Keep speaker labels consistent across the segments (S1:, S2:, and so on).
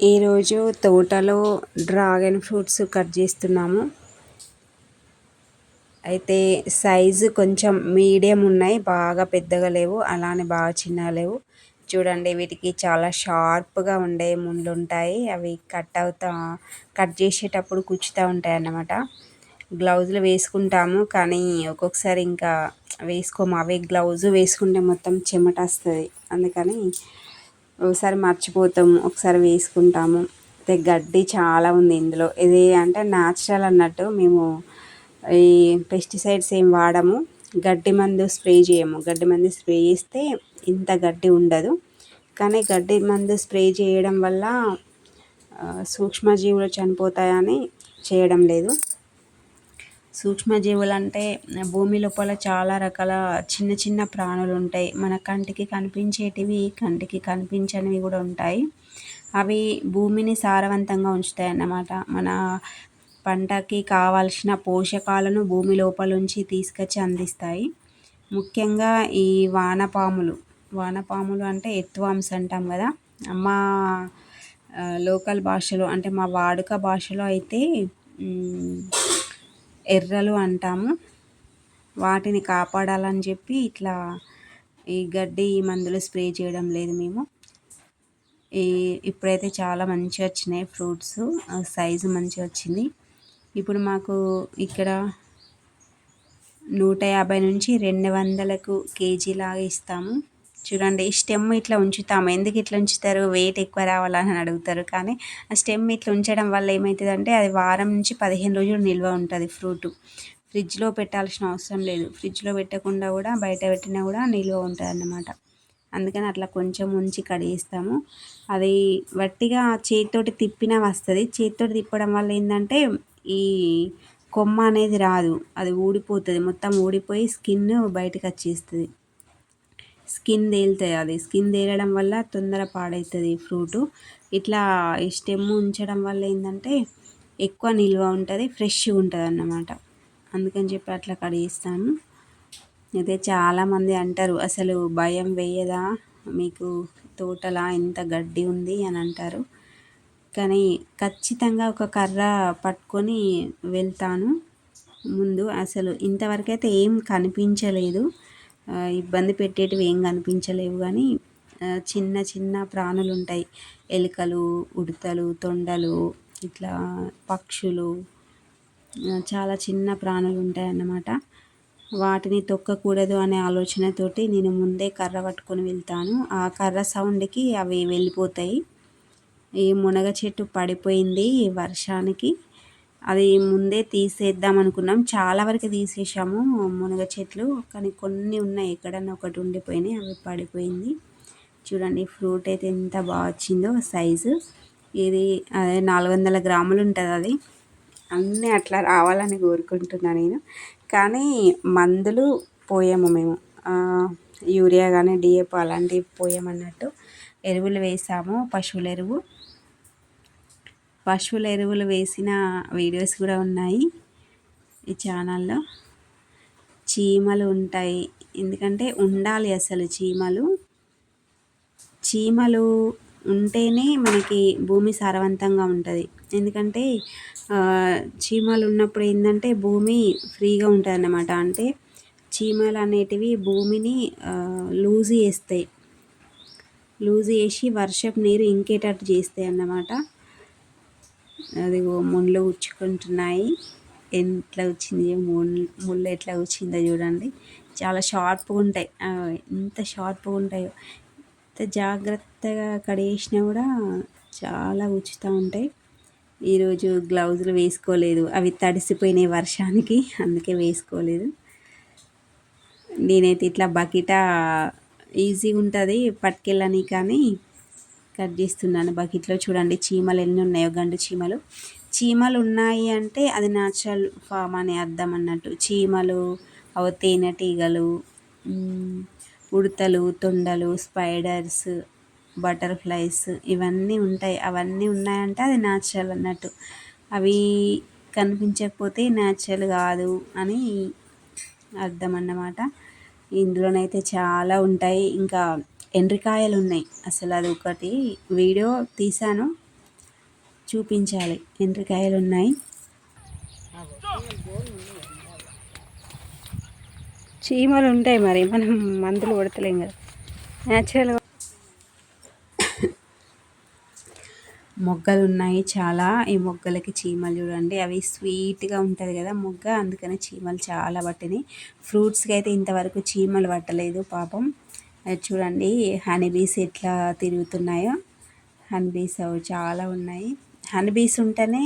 S1: ఈరోజు తోటలో dragon fruits cut చేస్తున్నాము. అయితే సైజు కొంచెం మీడియం ఉన్నాయి బాగా పెద్దగా లేవు అలానే బాగా చిన్నగా లేవు. చూడండి వీటికి చాలా షార్ప్గా ఉండే ముళ్ళు ఉంటాయి. అవి కట్ అవుతా కట్ చేసేటప్పుడు కుచ్చుతూ ఉంటాయి అన్నమాట. గ్లౌజులు వేసుకుంటాము కానీ ఒక్కొక్కసారి ఇంకా వేసుకోము. అవే గ్లౌజు వేసుకుంటే మొత్తం చెమట వస్తుంది. అందుకని ఒకసారి మర్చిపోతాము ఒకసారి వేసుకుంటాము. అయితే గడ్డి చాలా ఉంది ఇందులో. ఇది అంటే న్యాచురల్ అన్నట్టు మేము ఈ పెస్టిసైడ్స్ ఏం వాడము. గడ్డి మందు స్ప్రే చేయము. గడ్డి మందు స్ప్రే చేస్తే ఇంత గడ్డి ఉండదు. కానీ గడ్డి మందు స్ప్రే చేయడం వల్ల సూక్ష్మజీవులు చనిపోతాయని చేయడం లేదు. సూక్ష్మజీవులు అంటే భూమి లోపల చాలా రకాల చిన్న చిన్న ప్రాణులు ఉంటాయి. మన కంటికి కనిపించేటివి కంటికి కనిపించనివి కూడా ఉంటాయి. అవి భూమిని సారవంతంగా ఉంచుతాయి అన్నమాట మన పంటకి కావాల్సిన పోషకాలను భూమి లోపల నుంచి తీసుకొచ్చి అందిస్తాయి. ముఖ్యంగా ఈ వానపాములు. వానపాములు అంటే ఎత్తువాంస్ అంటాం కదా. మా లోకల్ భాషలో అంటే మా వాడుక భాషలో అయితే ఎర్రలు అంటాము. వాటిని కాపాడాలని చెప్పి ఇట్లా ఈ గడ్డి మందులు స్ప్రే చేయడం లేదు మేము. ఈ ఇప్పుడైతే చాలా మంచిగా వచ్చినాయి ఫ్రూట్స్. సైజు మంచిగా వచ్చింది. ఇప్పుడు మాకు ఇక్కడ నూట యాభై నుంచి రెండు వందలకు కేజీ లాగా ఇస్తాము. చూడండి స్టెమ్ ఇట్లా ఉంచుతాము. ఎందుకు ఇట్లా ఉంచుతారు? వెయిట్ ఎక్కువ రావాలని అడుగుతారు. కానీ ఆ స్టెమ్ ఇట్లా ఉంచడం వల్ల ఏమవుతుందంటే అది వారం నుంచి పదిహేను రోజులు నిల్వ ఉంటుంది ఫ్రూట్. ఫ్రిడ్జ్లో పెట్టాల్సిన అవసరం లేదు. ఫ్రిడ్జ్లో పెట్టకుండా కూడా బయట పెట్టినా కూడా నిల్వ ఉంటుంది అన్నమాట అందుకని అట్లా కొంచెం ఉంచి కడిగిస్తాము. అది వట్టిగా చేతితోటి తిప్పినా వస్తుంది. చేతితోటి తిప్పడం వల్ల ఏంటంటే ఈ కొమ్మ అనేది రాదు. అది ఊడిపోతుంది. మొత్తం ఊడిపోయి స్కిన్ బయటకు వచ్చేస్తుంది. స్కిన్ తేలుతుంది అది. స్కిన్ తేలడం వల్ల తొందర పాడవుతుంది ఫ్రూటు. ఇట్లా ఈ స్టెమ్ ఉంచడం వల్ల ఏంటంటే ఎక్కువ నిల్వ ఉంటుంది ఫ్రెష్గా ఉంటుంది అన్నమాట అందుకని చెప్పి అట్లా కడిగిస్తాను. అయితే చాలామంది అంటారు అసలు భయం వేయదా? మీకు తోటలా ఎంత గడ్డి ఉంది? అని అంటారు. కానీ ఖచ్చితంగా ఒక కర్ర పట్టుకొని వెళ్తాను ముందు. అసలు ఇంతవరకైతే ఏం కనిపించలేదు. ఇబ్బంది పెట్టేటివి ఏం కనిపించలేవు కానీ చిన్న చిన్న ప్రాణులు ఉంటాయి ఎలుకలు ఉడతలు తొండలు ఇట్లా పక్షులు చాలా చిన్న ప్రాణులు ఉంటాయి అన్నమాట వాటిని తొక్కకూడదు అనే ఆలోచనతోటి నేను ముందే కర్ర పట్టుకొని వెళ్తాను. ఆ కర్ర సౌండ్కి అవి వెళ్ళిపోతాయి. ఈ మునగ చెట్టు పడిపోయింది వర్షానికి. అది ముందే తీసేద్దాం అనుకున్నాం. చాలా వరకు తీసేసాము మునగ చెట్లు కానీ కొన్ని ఉన్నాయి. ఎక్కడన్నా ఒకటి ఉండిపోయినాయి. అవి పడిపోయింది. చూడండి ఫ్రూట్ అయితే ఎంత బాగా వచ్చిందో సైజు. ఇది అదే నాలుగు వందల గ్రాములు ఉంటుంది అది. అన్నీ అట్లా రావాలని కోరుకుంటున్నా నేను. కానీ మందులు పోయాము మేము. యూరియా కానీ డిఏపో అలాంటివి పోయామన్నట్టు. ఎరువులు వేసాము. పశువుల ఎరువు. పశువుల ఎరువులు వేసిన వీడియోస్ కూడా ఉన్నాయి ఈ ఛానల్లో. చీమలు ఉంటాయి. ఎందుకంటే ఉండాలి అసలు చీమలు. చీమలు ఉంటేనే మనకి భూమి సారవంతంగా ఉంటుంది. ఎందుకంటే చీమలు ఉన్నప్పుడు ఏంటంటే భూమి ఫ్రీగా ఉంటుంది అన్నమాట అంటే చీమలు అనేటివి భూమిని లూజ్ చేస్తాయి. లూజ్ చేసి వర్షపు నీరు ఇంకేటట్టు చేస్తాయి అన్నమాట. అదిగో ముళ్ళు గుచ్చుకుంటున్నాయి ఎట్లా వచ్చింది ముళ్ళు ముళ్ళు ఎట్లా వచ్చిందో చూడండి. చాలా షార్ప్గా ఉంటాయి. ఎంత షార్ప్గా ఉంటాయో. ఎంత జాగ్రత్తగా కడిగేసినా కూడా చాలా గుచ్చుతూ ఉంటాయి. ఈరోజు గ్లౌజులు వేసుకోలేదు. అవి తడిసిపోయినాయి వర్షానికి అందుకే వేసుకోలేదు. నేనైతే ఇట్లా బకెట ఈజీగా ఉంటుంది పట్టుకెళ్ళని కానీ కట్ చేస్తున్నాను బకెట్లో. చూడండి చీమలు ఎన్ని ఉన్నాయో గండు చీమలు. చీమలు ఉన్నాయి అంటే అది న్యాచురల్ ఫామ్ అని అర్థం అన్నట్టు. చీమలు అవి తేనెటీగలు ఉడతలు తొండలు స్పైడర్స్ బటర్ఫ్లైస్ ఇవన్నీ ఉంటాయి. అవన్నీ ఉన్నాయంటే అది న్యాచురల్ అన్నట్టు. అవి కనిపించకపోతే న్యాచురల్ కాదు అని అర్థం అన్నమాట. ఇందులోనైతే చాలా ఉంటాయి. ఇంకా ఎండ్రికాయలు ఉన్నాయి అసలు అది ఒకటి వీడియో తీశాను. చూపించాలి. ఎండ్రికాయలు ఉన్నాయి చీమలు ఉంటాయి మరి. మనం మందులు కొడతలేం కదా. న్యాచురల్గా మొగ్గలు ఉన్నాయి చాలా. ఈ మొగ్గలకి చీమలు చూడండి. అవి స్వీట్గా ఉంటుంది కదా మొగ్గ. అందుకనే చీమలు చాలా పట్టినాయి. ఫ్రూట్స్కి అయితే ఇంతవరకు చీమలు పట్టలేదు పాపం. అది చూడండి హనీబీస్ ఎట్లా తిరుగుతున్నాయో. హనీబీస్ అవి చాలా ఉన్నాయి. హనీబీస్ ఉంటేనే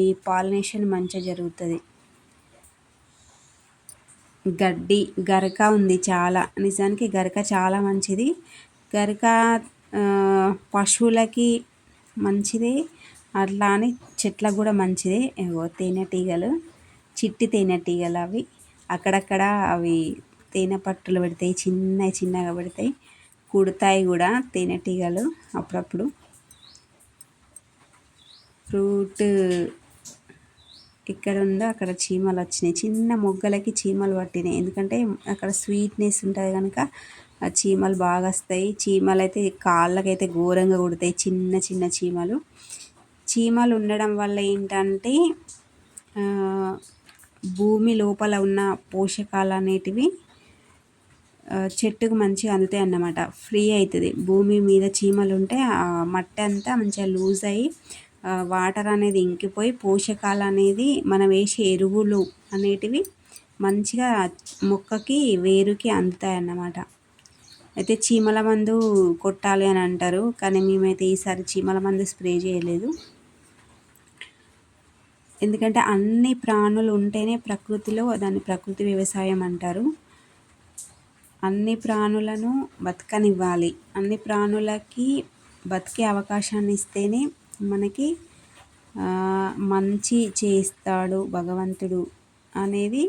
S1: ఈ పాలినేషన్ మంచిగా జరుగుతుంది. గడ్డి గరక ఉంది చాలా. నిజానికి గరక చాలా మంచిది. గరక పశువులకి మంచిది. అట్లా అని చెట్లకు కూడా మంచిది. తేనెటీగలు చిట్టి తేనెటీగలు అవి. అక్కడక్కడ అవి తేనె పట్టులు పెడతాయి చిన్న చిన్నగా పెడతాయి. కుడతాయి కూడా తేనెటీగలు అప్పుడప్పుడు. ఫ్రూట్ ఎక్కడ ఉందో అక్కడ చీమలు వచ్చినాయి. చిన్న మొగ్గలకి చీమలు పట్టినాయి. ఎందుకంటే అక్కడ స్వీట్నెస్ ఉంటుంది కనుక ఆ చీమలు బాగా వస్తాయి. చీమలు అయితే కాళ్ళకైతే ఘోరంగా కుడతాయి చిన్న చిన్న చీమలు. చీమలు ఉండడం వల్ల ఏంటంటే భూమి లోపల ఉన్న పోషకాలు అనేటివి చెట్టుకు మంచిగా అందుతాయి అన్నమాట. ఫ్రీ అవుతుంది భూమి మీద చీమలు ఉంటే ఆ మట్టి అంతా మంచిగా లూజ్ అయ్యి వాటర్ అనేది ఇంకిపోయి పోషకాలు అనేది మనం వేసే ఎరువులు అనేటివి మంచిగా మొక్కకి వేరుకి అందుతాయి అన్నమాట. అయితే చీమల మందు కొట్టాలి అని అంటారు కానీ మేమైతే ఈసారి చీమల మందు స్ప్రే చేయలేదు. ఎందుకంటే అన్ని ప్రాణులు ఉంటేనే ప్రకృతిలో దాన్ని ప్రకృతి వ్యవసాయం అంటారు. అన్ని ప్రాణులను బతకనివ్వాలి. అన్ని ప్రాణులకి బతికే అవకాశాన్ని ఇస్తేనే మనకి మంచి చేస్తాడు భగవంతుడు అనేది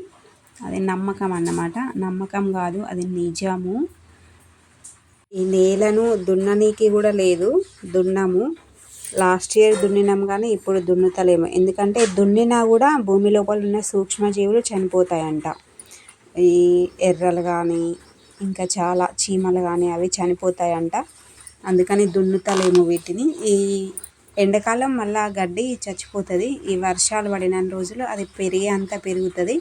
S1: అది నమ్మకం అన్నమాట. నమ్మకం కాదు అది నిజము. ఈ నేలను దున్ననీకి కూడా లేదు దున్నము. లాస్ట్ ఇయర్ దున్నినాం కానీ ఇప్పుడు దున్నుతలేము. ఎందుకంటే దున్నినా కూడా భూమి లోపల ఉన్న సూక్ష్మజీవులు చనిపోతాయంట. ఈ ఎర్రలు కానీ ఇంకా చాలా చీమలు కానీ అవి చనిపోతాయంట. అందుకని దున్నుతలేము వీటిని. ఈ ఎండాకాలం మళ్ళీ గడ్డి చచ్చిపోతుంది. ఈ వర్షాలు పడిన రోజులు అది పెరిగే అంత పెరుగుతుంది.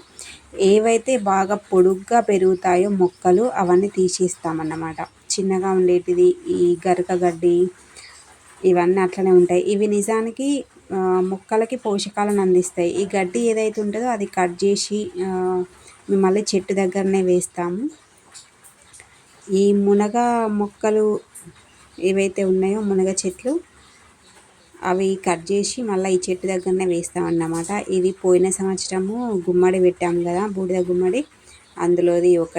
S1: ఏవైతే బాగా పొడుగ్గా పెరుగుతాయో మొక్కలు అవన్నీ తీసేస్తామన్నమాట. చిన్నగా ఉండేటిది ఈ గరక గడ్డి ఇవన్నీ అట్లనే ఉంటాయి. ఇవి నిజానికి మొక్కలకి పోషకాలను అందిస్తాయి. ఈ గడ్డి ఏదైతే ఉంటుందో అది కట్ చేసి మళ్ళీ చెట్టు దగ్గరనే వేస్తాము. ఈ మునగ మొక్కలు ఏవైతే ఉన్నాయో మునగ చెట్లు అవి కట్ చేసి మళ్ళీ ఈ చెట్టు దగ్గరనే వేస్తామన్నమాట ఇది పోయిన సంవత్సరము గుమ్మడి పెట్టాము కదా బూడిద గుమ్మడి. అందులోది ఒక